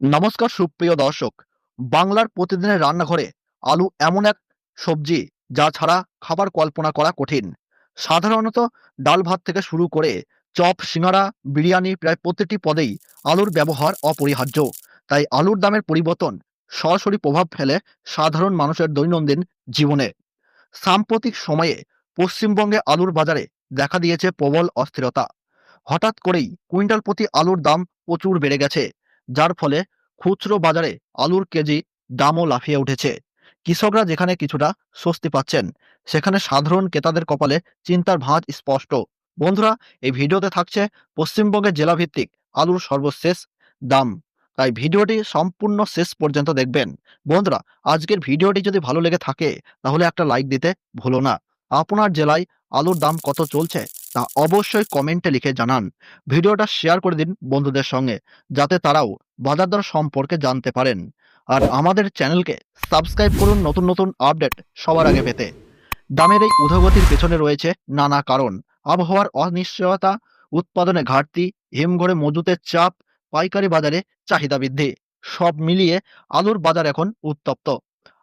নমস্কার, সুপ্রিয় দর্শক। বাংলার প্রতিদিনের রান্নাঘরে আলু এমন এক সবজি যা ছাড়া খাবার কল্পনা করা কঠিন। সাধারণত ডাল ভাত থেকে শুরু করে চপ, সিঙ্গারা, বিরিয়ানি প্রায় প্রতিটি পদেই আলুর ব্যবহার অপরিহার্য। তাই আলুর দামের পরিবর্তন সরাসরি প্রভাব ফেলে সাধারণ মানুষের দৈনন্দিন জীবনে। সাম্প্রতিক সময়ে পশ্চিমবঙ্গে আলুর বাজারে দেখা দিয়েছে প্রবল অস্থিরতা। হঠাৎ করেই কুইন্টাল প্রতি আলুর দাম প্রচুর বেড়ে গেছে। যার ফলে খুচরো বাজারে আলুর কেজি দামও লাফিয়ে উঠেছে। কৃষকরা যেখানে কিছুটা স্বস্তি পাচ্ছেন, সেখানে সাধারণ ক্রেতাদের কপালে চিন্তার ভাঁজ স্পষ্ট। বন্ধুরা, এই ভিডিওতে থাকছে পশ্চিমবঙ্গের জেলাভিত্তিক আলুর সর্বশেষ দাম। তাই ভিডিওটি সম্পূর্ণ শেষ পর্যন্ত দেখবেন। বন্ধুরা, আজকের ভিডিওটি যদি ভালো লেগে থাকে, তাহলে একটা লাইক দিতে ভুলো না। আপনার জেলায় আলুর দাম কত চলছে? তা অবশ্যই কমেন্টে লিখে জানান। ভিডিওটা শেয়ার করে দিন বন্ধুদের সঙ্গে, যাতে তারাও বাজার দর সম্পর্কে জানতে পারেন। আর আমাদের চ্যানেলকে সাবস্ক্রাইব করুন নতুন নতুন আপডেট সবার আগে পেতে। দামের এই ঊর্ধ্বগতির পেছনে রয়েছে নানা কারণ। আবহাওয়ার অনিশ্চয়তা, উৎপাদনে ঘাটতি, হিমঘরে মজুতের চাপ, পাইকারি বাজারে চাহিদা বৃদ্ধি, সব মিলিয়ে আলুর বাজার এখন উত্তপ্ত।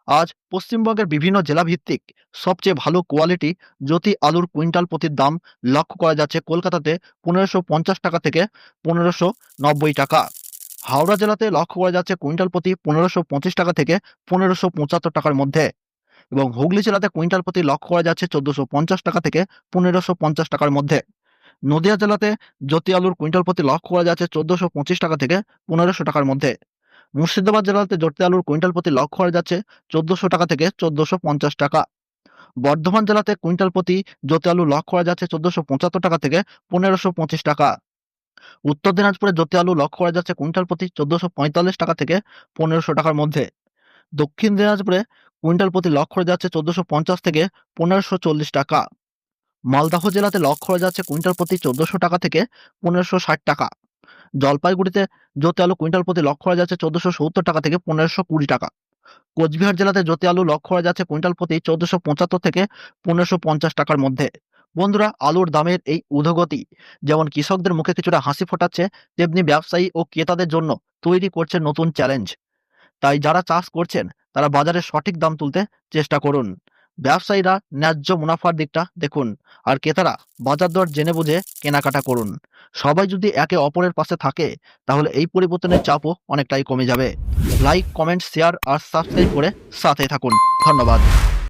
আজ পশ্চিমবঙ্গের বিভিন্ন জেলা ভিত্তিক সবচেয়ে ভালো কোয়ালিটি জ্যোতি আলুর কুইন্টাল প্রতির দাম লক্ষ্য করা যাচ্ছে কলকাতাতে পনেরোশো টাকা থেকে পনেরোশো টাকা। হাওড়া জেলাতে লক্ষ্য করা যাচ্ছে কুইন্টাল প্রতি পনেরোশো টাকা থেকে পনেরোশো টাকার মধ্যে এবং হুগলি জেলাতে কুইন্টাল প্রতি লক্ষ্য করা যাচ্ছে চোদ্দোশো টাকা থেকে পনেরোশো টাকার মধ্যে। নদিয়া জেলাতে জ্যোতি আলুর কুইন্টাল প্রতি লক্ষ্য করা যাচ্ছে চোদ্দোশো টাকা থেকে পনেরোশো টাকার মধ্যে। মুর্শিদাবাদ জেলাতে জ্যোতি আলুর কুইন্টাল প্রতি লক্ষ্য করা যাচ্ছে চোদ্দোশো টাকা থেকে চোদ্দোশো পঞ্চাশ টাকা। বর্ধমান জেলাতে কুইন্টাল প্রতি জ্যোতি আলু লক্ষ্য করা যাচ্ছে চোদ্দোশো পঁচাত্তর টাকা থেকে পনেরোশো পঁচিশ টাকা। উত্তর দিনাজপুরে জ্যোতি আলু লক্ষ্য করা যাচ্ছে কুইন্টাল প্রতি চোদ্দোশো পঁয়তাল্লিশ টাকা থেকে পনেরোশো টাকার মধ্যে। দক্ষিণ দিনাজপুরে কুইন্টাল প্রতি লক্ষ্য করা যাচ্ছে চোদ্দোশো পঞ্চাশ থেকে পনেরোশো চল্লিশ টাকা। মালদাহ জেলাতে লক্ষ্য করা যাচ্ছে কুইন্টাল প্রতি চোদ্দোশো টাকা থেকে পনেরোশো ষাট টাকা। জলপাইগুড়িতে জ্যোতি আলু কুইন্টাল প্রতি লক্ষ্য করা যাচ্ছে চোদ্দোশো সত্তর টাকা থেকে পনেরোশো কুড়ি টাকা। কোচবিহার জেলাতে জ্যোতি আলু লক্ষ্য করা যাচ্ছে কুইন্টাল প্রতি চোদ্দোশো পঁচাত্তর থেকে পনেরোশো পঞ্চাশ টাকার মধ্যে। বন্ধুরা, আলুর দামের এই ঊর্ধ্বগতি যেমন কৃষকদের মুখে কিছুটা হাসি ফোটাচ্ছে, তেমনি ব্যবসায়ী ও ক্রেতাদের জন্য তৈরি করছে নতুন চ্যালেঞ্জ তাই যারা চাষ করছেন, তারা বাজারে সঠিক দাম তুলতে চেষ্টা করুন। ব্যবসায়ীরা ন্যায্য মুনাফার দিকটা দেখুন আর ক্রেতারা বাজার দর জেনে বুঝে কেনাকাটা করুন। সবাই যদি একে অপরের পাশে থাকে, তাহলে এই পরিবর্তনের চাপও অনেকটাই কমে যাবে। লাইক, কমেন্ট, শেয়ার আর সাবস্ক্রাইব করে সাথে থাকুন। ধন্যবাদ।